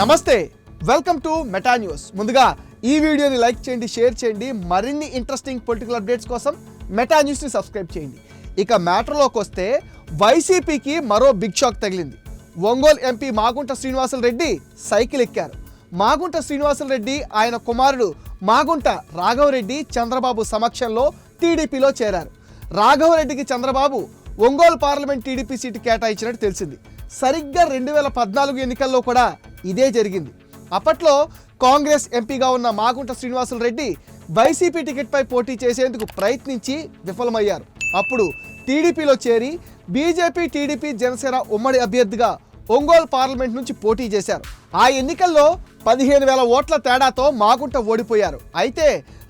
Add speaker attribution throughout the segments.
Speaker 1: నమస్తే welcome to meta news ముందుగా ఈ వీడియోని లైక్ చేయండి షేర్ చేయండి. మరిన్ని ఇంట్రెస్టింగ్ పొలిటికల్ అప్డేట్స్ కోసం మెటా న్యూస్ని సబ్స్క్రైబ్ చేయండి. ఇక మ్యాటర్లోకి వస్తే వైసీపీకి మరో బిగ్ షాక్ తగిలింది. ఒంగోలు ఎంపీ మాగుంట శ్రీనివాసులు రెడ్డి సైకిల్ ఎక్కారు. మాగుంట శ్రీనివాసులు రెడ్డి ఆయన కుమారుడు మాగుంట రాఘవరెడ్డి చంద్రబాబు సమక్షంలో టీడీపీలో చేరారు. రాఘవరెడ్డికి Chandrababu Ongole parliament TDP seat కేటాయించినట్టు తెలిసింది. సరిగ్గా రెండు వేల పద్నాలుగు ఎన్నికల్లో కూడా ఇదే జరిగింది. అప్పట్లో కాంగ్రెస్ ఎంపీగా ఉన్న మాగుంట శ్రీనివాసులు రెడ్డి వైసీపీ టికెట్పై పోటీ చేసేందుకు ప్రయత్నించి విఫలమయ్యారు. అప్పుడు టీడీపీలో చేరి బీజేపీ టీడీపీ జనసేన ఉమ్మడి అభ్యర్థిగా ఒంగోలు పార్లమెంట్ నుంచి పోటీ చేశారు. ఆ ఎన్నికల్లో పదిహేను వేల ఓట్ల తేడాతో మాగుంట ఓడిపోయారు. అయితే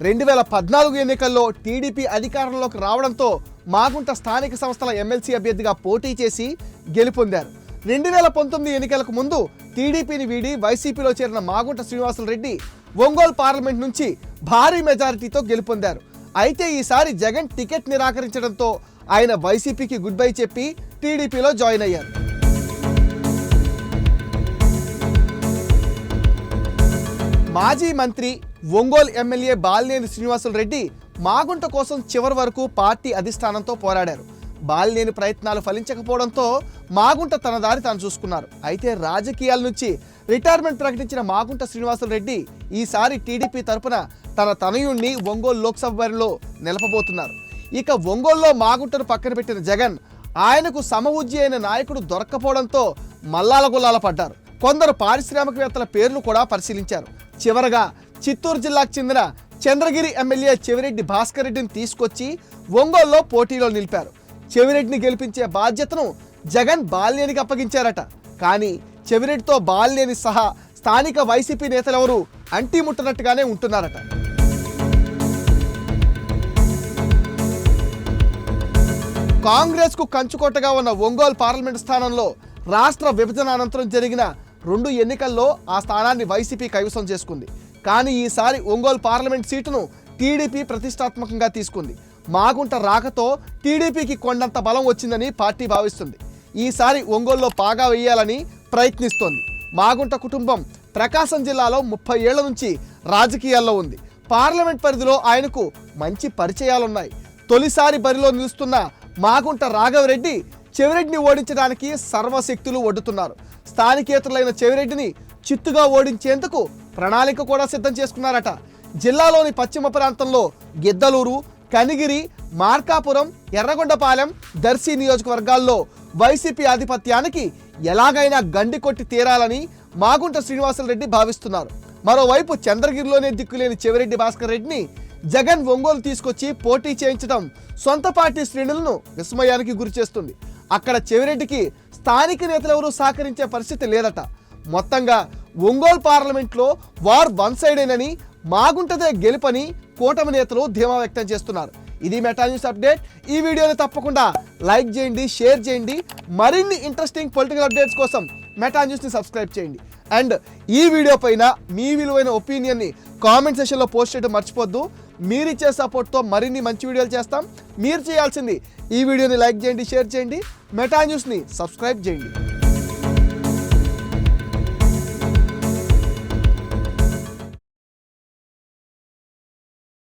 Speaker 1: రెండు వేల పద్నాలుగు ఎన్నికల్లో టీడీపీ అధికారంలోకి రావడంతో మాగుంట స్థానిక సంస్థల ఎమ్మెల్సీ అభ్యర్థిగా పోటీ చేసి గెలుపొందారు. రెండు వేల పంతొమ్మిది ఎన్నికలకు ముందు టీడీపీని వీడి వైసీపీలో చేరిన మాగుంట శ్రీనివాసులు రెడ్డి ఒంగోలు పార్లమెంట్ నుంచి భారీ మెజారిటీతో గెలుపొందారు. అయితే ఈసారి జగన్ టికెట్ నిరాకరించడంతో ఆయన వైసీపీకి గుడ్ బై చెప్పి టీడీపీలో జాయిన్ అయ్యారు. మాజీ మంత్రి ఒంగోలు ఎమ్మెల్యే బాలినేని శ్రీనివాసులు రెడ్డి మాగుంట కోసం చివరి వరకు పార్టీ అధిష్టానంతో పోరాడారు. బాలినేని ప్రయత్నాలు ఫలించకపోవడంతో మాగుంట తన దారి తాను చూసుకున్నారు. అయితే రాజకీయాల నుంచి రిటైర్మెంట్ ప్రకటించిన మాగుంట శ్రీనివాసరెడ్డి ఈసారి టీడీపీ తరపున తన తనయుణ్ణి ఒంగోలు లోక్సభ బరిలో నిలపబోతున్నారు. ఇక ఒంగోలులో మాగుంటను పక్కన పెట్టిన జగన్ ఆయనకు సమవుజ్జి అయిన నాయకుడు దొరక్కపోవడంతో మల్లాల గుల్లాల పడ్డారు. కొందరు పారిశ్రామికవేత్తల పేర్లు కూడా పరిశీలించారు. చివరగా చిత్తూరు జిల్లాకు చెందిన చంద్రగిరి ఎమ్మెల్యే చెవిరెడ్డి భాస్కర్ రెడ్డిని తీసుకొచ్చి ఒంగోలులో పోటీలో నిలిపారు. చెవిరెడ్డిని గెలిపించే బాధ్యతను జగన్ బాల్యానికి అప్పగించారట. కానీ చెవిరెడ్డితో బాల్యని సహా స్థానిక వైసీపీ నేతలెవరూ అంటిముట్టనట్టుగానే ఉంటున్నారట. కాంగ్రెస్కు కంచుకోటగా ఉన్న ఒంగోలు పార్లమెంట్ స్థానంలో రాష్ట్ర విభజన అనంతరం జరిగిన రెండు ఎన్నికల్లో ఆ స్థానాన్ని వైసీపీ కైవసం చేసుకుంది. కానీ ఈసారి ఒంగోలు పార్లమెంట్ సీటును టీడీపీ ప్రతిష్టాత్మకంగా తీసుకుంది. మాగుంట రాకతో టీడీపీకి కొండంత బలం వచ్చిందని పార్టీ భావిస్తుంది. ఈసారి ఒంగోలులో పాగా వేయాలని ప్రయత్నిస్తోంది. మాగుంట కుటుంబం ప్రకాశం జిల్లాలో ముప్పై ఏళ్ళ నుంచి రాజకీయాల్లో ఉంది. పార్లమెంట్ పరిధిలో ఆయనకు మంచి పరిచయాలున్నాయి. తొలిసారి బరిలో నిలుస్తున్న మాగుంట రాఘవరెడ్డి చెవిరెడ్డిని ఓడించడానికి సర్వశక్తులు ఒడ్డుతున్నారు. స్థానికేతరులైన చెవిరెడ్డిని చిత్తుగా ఓడించేందుకు ప్రణాళిక కూడా సిద్ధం చేసుకున్నారట. జిల్లాలోని పశ్చిమ ప్రాంతంలో గిద్దలూరు కనిగిరి మార్కాపురం ఎర్రగొండపాలెం దర్శి నియోజకవర్గాల్లో వైసీపీ ఆధిపత్యానికి ఎలాగైనా గండి కొట్టి తీరాలని మాగుంట శ్రీనివాసరెడ్డి భావిస్తున్నారు. మరోవైపు చంద్రగిరిలోనే దిక్కులేని చెవిరెడ్డి భాస్కర్ రెడ్డిని జగన్ ఒంగోలు తీసుకొచ్చి పోటీ చేయించడం సొంత పార్టీ శ్రేణులను విస్మయానికి గురిచేస్తుంది అక్కడ చెవిరెడ్డికి స్థానిక నేతలెవరూ సహకరించే పరిస్థితి లేదట. మొత్తంగా ఒంగోలు పార్లమెంట్లో వార్ వన్ సైడేనని మాగుంటదే గెలుపని కూటమి నేతలు ధీమా వ్యక్తం చేస్తున్నారు. ఇది మెటా న్యూస్ అప్డేట్. ఈ వీడియోని తప్పకుండా లైక్ చేయండి షేర్ చేయండి. మరిన్ని ఇంట్రెస్టింగ్ పొలిటికల్ అప్డేట్స్ కోసం మెటా న్యూస్ని సబ్స్క్రైబ్ చేయండి. అండ్ ఈ వీడియో పైన మీ విలువైన ఒపీనియన్ని కామెంట్ సెషన్లో పోస్ట్ చేయడం మర్చిపోద్దు. మీరిచ్చే సపోర్ట్తో మరిన్ని మంచి వీడియోలు చేస్తాం. మీరు చేయాల్సింది ఈ వీడియోని లైక్ చేయండి షేర్ చేయండి. మెటా న్యూస్ని సబ్స్క్రైబ్ చేయండి.